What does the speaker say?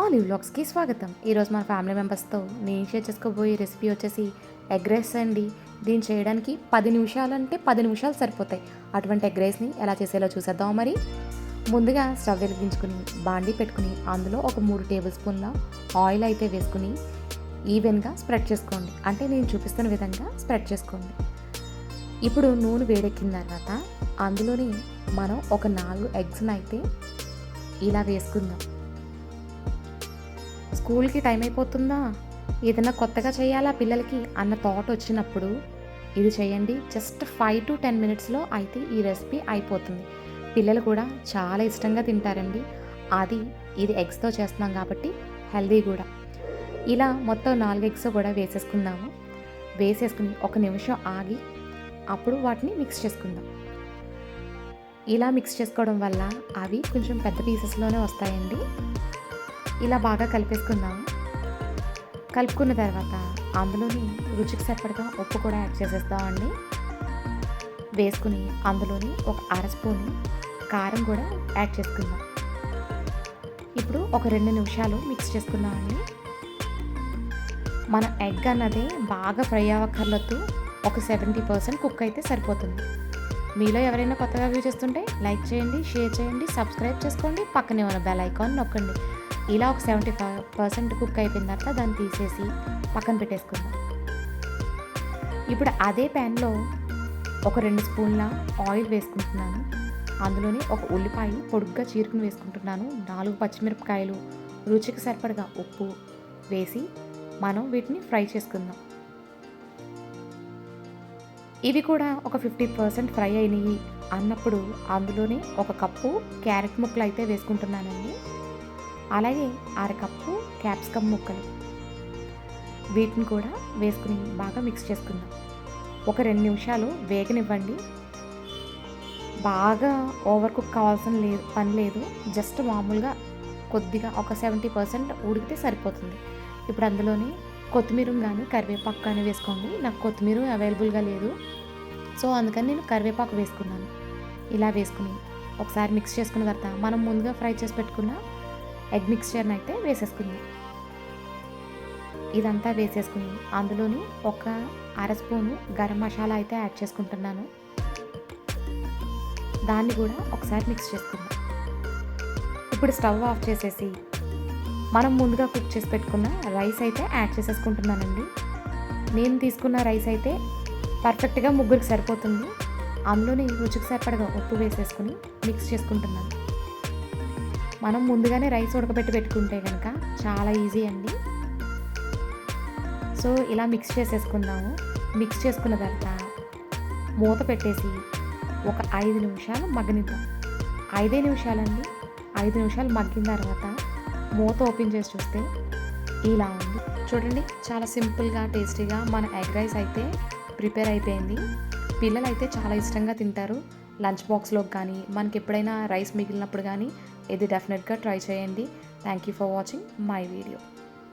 All వ్లాగ్స్కి స్వాగతం. ఈరోజు మన ఫ్యామిలీ మెంబర్స్తో నేను షేర్ చేసుకోబోయే రెసిపీ వచ్చేసి ఎగ్ రైస్ అండి. దీన్ని చేయడానికి పది నిమిషాలు అంటే పది నిమిషాలు సరిపోతాయి. అటువంటి ఎగ్ రైస్ని ఎలా చేసేలా చూసేద్దాం మరి. ముందుగా స్టవ్ వెలిగించుకుని బాండీ పెట్టుకుని అందులో ఒక మూడు టేబుల్ స్పూన్ల ఆయిల్ అయితే వేసుకుని ఈవెన్గా స్ప్రెడ్ చేసుకోండి. అంటే నేను చూపిస్తున్న విధంగా స్ప్రెడ్ చేసుకోండి. ఇప్పుడు నూనె వేడెక్కిన తర్వాత అందులోని మనం ఒక నాలుగు ఎగ్స్ని అయితే ఇలా వేసుకుందాం. స్కూల్కి టైం అయిపోతుందా ఏదైనా కొత్తగా చేయాలా పిల్లలకి? అన్న థాట్ వచ్చినప్పుడు ఇది చేయండి. జస్ట్ ఫైవ్ టు టెన్ మినిట్స్లో అయితే ఈ రెసిపీ అయిపోతుంది. పిల్లలు కూడా చాలా ఇష్టంగా తింటారండి. అది ఇది ఎగ్స్తో చేస్తున్నాం కాబట్టి హెల్దీ కూడా. ఇలా మొత్తం నాలుగు ఎగ్స్ కూడా వేసేసుకుందాము. వేసేసుకుని ఒక నిమిషం ఆగి అప్పుడు వాటిని మిక్స్ చేసుకుందాం. ఇలా మిక్స్ చేసుకోవడం వల్ల అవి కొంచెం పెద్ద పీసెస్లోనే వస్తాయండి. ఇలా బాగా కలిపేసుకుందాం. కలుపుకున్న తర్వాత అందులోని రుచికి సరిపడగా ఉప్పు కూడా యాడ్ చేసేస్తామండి. వేసుకుని అందులోని ఒక అర స్పూన్ కారం కూడా యాడ్ చేసుకుందాం. ఇప్పుడు ఒక రెండు నిమిషాలు మిక్స్ చేసుకుందామండి. మన ఎగ్ అన్నది బాగా ఫ్రై అవ్వక్కర్లొద్దు ఒక సెవెంటీ పర్సెంట్ కుక్ అయితే సరిపోతుంది. మీలో ఎవరైనా కొత్తగా వ్యూ చేస్తుంటే లైక్ చేయండి షేర్ చేయండి సబ్స్క్రైబ్ చేసుకోండి. పక్కనే ఉన్న బెల్ ఐకాన్ నొక్కండి. ఇలా ఒక సెవెంటీ ఫైవ్ పర్సెంట్ కుక్ అయిపోయిన తర్వాత దాన్ని తీసేసి పక్కన పెట్టేసుకుందాం. ఇప్పుడు అదే ప్యాన్లో ఒక రెండు స్పూన్ల ఆయిల్ వేసుకుంటున్నాను. అందులోనే ఒక ఉల్లిపాయ పొడుగ్గా చీరుకుని వేసుకుంటున్నాను. నాలుగు పచ్చిమిరపకాయలు రుచికి సరిపడగా ఉప్పు వేసి మనం వీటిని ఫ్రై చేసుకుందాం. ఇవి కూడా ఒక ఫిఫ్టీ పర్సెంట్ ఫ్రై అయినాయి అన్నప్పుడు అందులోనే ఒక కప్పు క్యారెట్ ముక్కలు అయితే వేసుకుంటున్నానండి. అలాగే అరకప్పు క్యాప్సికమ్ ముక్కలు. వీటిని కూడా వేసుకుని బాగా మిక్స్ చేసుకుందాం. ఒక రెండు నిమిషాలు వేగనివ్వండి. బాగా ఓవర్ కుక్ కావాల్సిన లేదు పని లేదు. జస్ట్ మామూలుగా కొద్దిగా ఒక సెవెంటీ పర్సెంట్ ఉడికితే సరిపోతుంది. ఇప్పుడు అందులోని కొత్తిమీర కానీ కరివేపాకు కానీ వేసుకోండి. నాకు కొత్తిమీర అవైలబుల్గా లేదు. సో అందుకని నేను కరివేపాకు వేసుకున్నాను. ఇలా వేసుకుని ఒకసారి మిక్స్ చేసుకున్న తర్వాత మనం ముందుగా ఫ్రై చేసి పెట్టుకున్న ఎగ్ మిక్స్చర్ని అయితే వేసేసుకుంది. ఇదంతా వేసేసుకుని అందులోని ఒక అర స్పూను గరం మసాలా అయితే యాడ్ చేసుకుంటున్నాను. దాన్ని కూడా ఒకసారి మిక్స్ చేసుకుందాం. ఇప్పుడు స్టవ్ ఆఫ్ చేసేసి మనం ముందుగా కుక్ చేసి పెట్టుకున్న రైస్ అయితే యాడ్ చేసేసుకుంటున్నానండి. నేను తీసుకున్న రైస్ అయితే పర్ఫెక్ట్గా ముగ్గురికి సరిపోతుంది. అందులోని రుచికి సరిపడగా ఉప్పు వేసేసుకుని మిక్స్ చేసుకుంటున్నాను. మనం ముందుగానే రైస్ ఉడకబెట్టి పెట్టుకుంటే కనుక చాలా ఈజీ అండి. సో ఇలా మిక్స్ చేసేసుకుందాము. మిక్స్ చేసుకున్న తర్వాత మూత పెట్టేసి ఒక ఐదు నిమిషాలు మగ్గనిద్దాం. ఐదే నిమిషాలండి. ఐదు నిమిషాలు మగ్గిన తర్వాత మూత ఓపెన్ చేసి చూస్తే ఇలా ఉంది. చూడండి చాలా సింపుల్గా టేస్టీగా మన ఎగ్ రైస్ అయితే ప్రిపేర్ అయిపోయింది. పిల్లలు అయితే చాలా ఇష్టంగా తింటారు. లంచ్ బాక్స్లోకి కానీ మనకి ఎప్పుడైనా రైస్ మిగిలినప్పుడు కానీ ఇది డెఫినెట్గా ట్రై చేయండి. Thank you for watching my video